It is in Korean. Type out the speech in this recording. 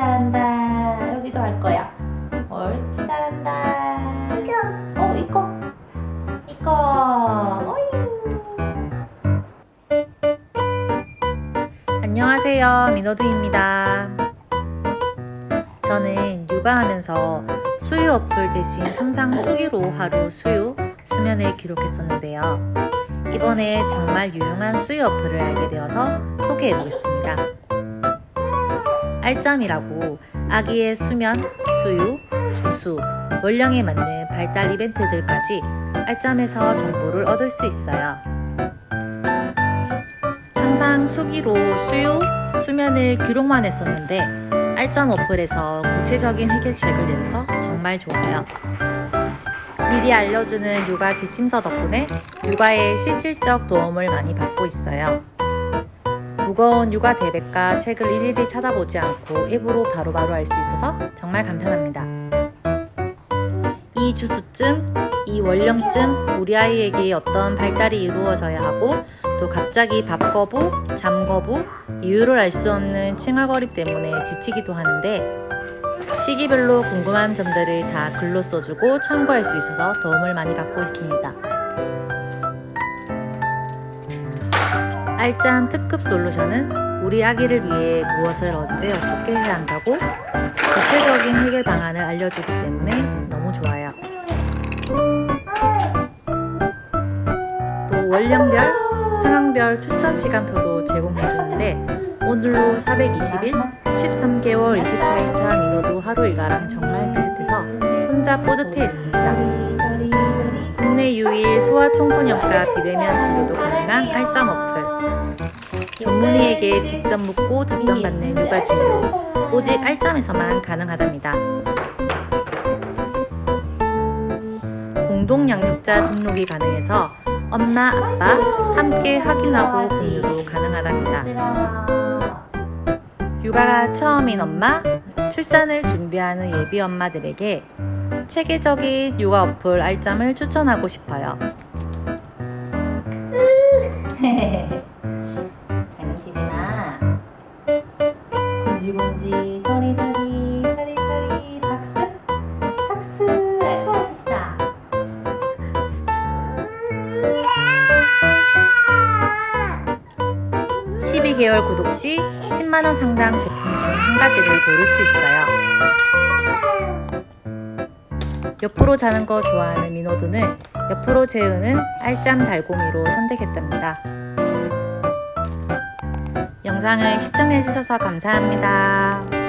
잘한다. 여기도 할 거야. 옳지 잘한다. 어 이거 이거. 안녕하세요. 민호두입니다. 저는 육아하면서 수유 어플 대신 항상 수기로 하루 수유, 수면을 기록했었는데요. 이번에 정말 유용한 수유 어플을 알게 되어서 소개해 보겠습니다. 알짬이라고 아기의 수면, 수유, 주수, 원령에 맞는 발달 이벤트들까지 알짬에서 정보를 얻을 수 있어요. 항상 수기로 수유, 수면을 기록만 했었는데 알점 어플에서 구체적인 해결책을 내줘서 정말 좋아요. 미리 알려주는 육아 지침서 덕분에 육아에 실질적 도움을 많이 받고 있어요. 무거운 육아 대백과 책을 일일이 찾아보지 않고 앱으로 바로바로 알수 있어서 정말 간편합니다. 이 주수쯤, 이 원령쯤 우리 아이에게 어떤 발달이 이루어져야 하고 또 갑자기 밥 거부, 잠 거부, 이유를 알 수 없는 칭얼거리 때문에 지치기도 하는데 시기별로 궁금한 점들을 다 글로 써주고 참고할 수 있어서 도움을 많이 받고 있습니다. 알짱 특급 솔루션은 우리 아기를 위해 무엇을 언제 어떻게 해야 한다고 구체적인 해결 방안을 알려주기 때문에 너무 좋아요. 또 원령별, 상황별 추천 시간표도 제공해주는데 오늘로 420일, 13개월 24일차 민호도 하루 일과랑 정말 비슷해서 혼자 뿌듯해했습니다. 국내 유일 소아 청소년과 비대면 진료도 가능한 알짱 어플. 전문의에게 직접 묻고 답변받는 육아 진료. 오직 알짬에서만 가능하답니다. 공동 양육자 등록이 가능해서 엄마, 아빠 함께 확인하고 공유도 가능하답니다. 육아가 처음인 엄마, 출산을 준비하는 예비 엄마들에게 체계적인 육아 어플 알짬을 추천하고 싶어요. 장난치지 마. 곤지곤지 도리도리 도리도리 박스 박스 아이고 맛있어. 12개월 구독 시 10만원 상당 제품 중 한 가지를 고를 수 있어요. 옆으로 자는 거 좋아하는 민호도는 옆으로 재우는 알짬 달고미로 선택했답니다. 영상을 시청해주셔서 감사합니다.